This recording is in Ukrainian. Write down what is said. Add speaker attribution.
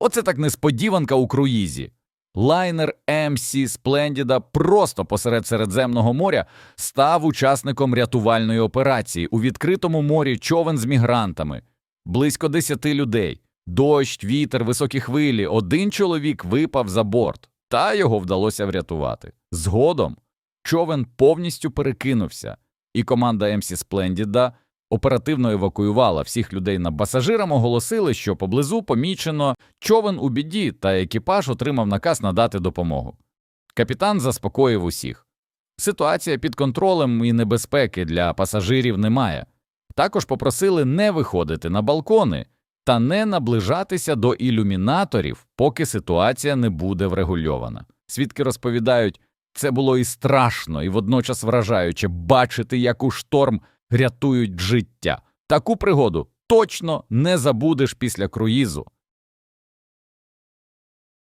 Speaker 1: Оце так несподіванка у круїзі. Лайнер MC Сплендіда просто посеред Середземного моря став учасником рятувальної операції у відкритому морі човен з мігрантами. Близько десяти людей. Дощ, вітер, високі хвилі. Один чоловік випав за борт, та його вдалося врятувати. Згодом човен повністю перекинувся, і команда МС Сплендіда оперативно евакуювала всіх людей на пасажирам, оголосили, що поблизу помічено човен у біді, та екіпаж отримав наказ надати допомогу. Капітан заспокоїв усіх. Ситуація під контролем і небезпеки для пасажирів немає. Також попросили не виходити на балкони та не наближатися до ілюмінаторів, поки ситуація не буде врегульована. Свідки розповідають, це було і страшно, і водночас вражаюче бачити, як у шторм рятують життя. Таку пригоду точно не забудеш після круїзу.